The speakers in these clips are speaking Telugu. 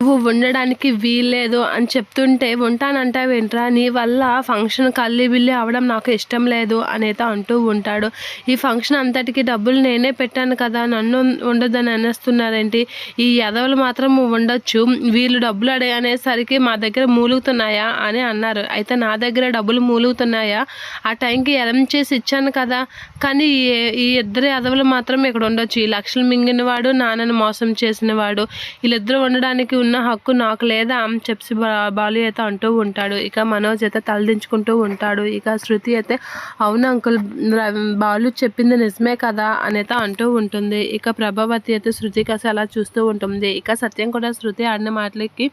నువ్వు ఉండడానికి వీల్లేదు అని చెప్తుంటే ఉంటానంటావేంట్రా నీ వల్ల ఫంక్షన్ కల్లి బిల్లి అవడం నాకు ఇష్టం లేదు అనేది అంటూ ఉంటాడు. ఈ ఫంక్షన్ అంతటికి డబ్బులు నేనే పెట్టాను కదా నన్ను ఉండదని అనేస్తున్నారేంటి? ఈ ఎదవలు మాత్రం ఉండొచ్చు. వీళ్ళు డబ్బులు అడిగనేసరికి మా దగ్గర మూలుగుతున్నాయా అని అన్నారు. అయితే నా దగ్గర డబ్బులు మూలుగుతున్నాయా? ఆ టైంకి ఎదం చేసి ఇచ్చాను కదా. కానీ ఈ ఇద్దరు ఎదవలు మాత్రం ఇక్కడ ఉండొచ్చు. ఈ లక్షలు మింగిన వాడు నాన్నను మోసం చేసిన వాడు వీళ్ళిద్దరు ఉండడానికి ఉన్న హక్కు నాకు లేదా అని చెప్పి బాలు అయితే అంటూ ఉంటాడు. ఇక మనోజ్ అయితే తలదించుకుంటూ ఉంటాడు. ఇక శృతి అయితే అవును అంకుల్ బాలు చెప్పింది నిజమే కదా అనేది అంటూ ఉంటుంది. ఇక ప్రభావతి అయితే శృతి కాసి అలా చూస్తూ ఉంటుంది. ఇక సత్యం కూడా శృతి ఆడిన మాటలకి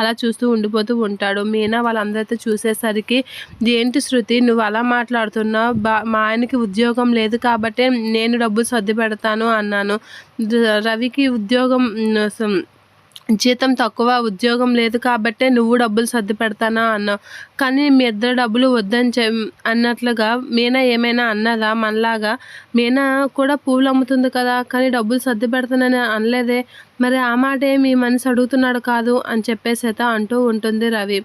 అలా చూస్తూ ఉండిపోతూ ఉంటాడు. మీనా వాళ్ళందరితో చూసేసరికి ఏంటి శృతి నువ్వు అలా మాట్లాడుతున్నావు? బా మా ఆయనకి ఉద్యోగం లేదు కాబట్టి నేను డబ్బులు సర్ది పెడతాను అన్నాను. రవికి ఉద్యోగం జీతం తక్కువ ఉద్యోగం లేదు కాబట్టే నువ్వు డబ్బులు సర్ది పెడతానా అన్నావు కానీ మీ ఇద్దరు డబ్బులు వద్దని చె అన్నట్లుగా మీనా ఏమైనా అన్నదా? మనలాగా మీనా కూడా పూలు అమ్ముతుంది కదా కానీ డబ్బులు సర్ది పెడతానని అనలేదే. మరి ఆ మాటే మీ మనసు అడుగుతున్నాడు కాదు అని చెప్పేసేత అంటూ ఉంటుంది రవి.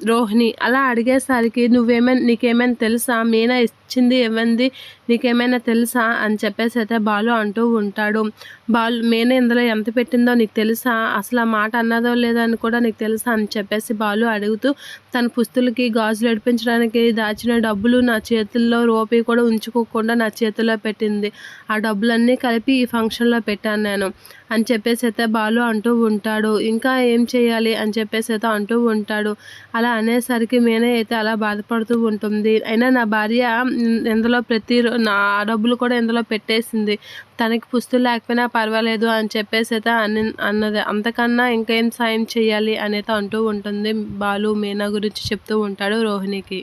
రోహిణి అలా అడిగేసరికి నువ్వేమైనా నీకేమైనా తెలుసా? మీనా ఇచ్చింది ఇవ్వంది నీకేమైనా తెలుసా? అని చెప్పేసి అయితే బాలు అంటూ ఉంటాడు. బాలు మీనా ఇందులో ఎంత పెట్టిందో నీకు తెలుసా? అసలు ఆ మాట అన్నదో లేదో అని కూడా నీకు తెలుసా? అని చెప్పేసి బాలు అడుగుతూ తన పుస్తులకి గాజులు నడిపించడానికి దాచిన డబ్బులు నా చేతుల్లో రూపీ కూడా ఉంచుకోకుండా నా చేతుల్లో పెట్టింది. ఆ డబ్బులన్నీ కలిపి ఈ ఫంక్షన్లో పెట్టాను నేను అని చెప్పేసి అయితే బాలు అంటూ ఉంటాడు. ఇంకా ఏం చేయాలి? అని చెప్పేసి అయితే అంటూ ఉంటాడు. అలా అలా అనేసరికి మీనే అయితే అలా బాధపడుతూ ఉంటుంది. అయినా నా భార్య ఇందులో ప్రతి నా డబ్బులు కూడా ఇందులో పెట్టేసింది. తనకి పుస్తులు లేకపోయినా పర్వాలేదు అని చెప్పేసి అయితే అన్ని అన్నది. అంతకన్నా ఇంకేం సాయం చేయాలి అనేది అంటూ ఉంటుంది బాలు మీనా గురించి చెప్తూ ఉంటాడు రోహిణికి.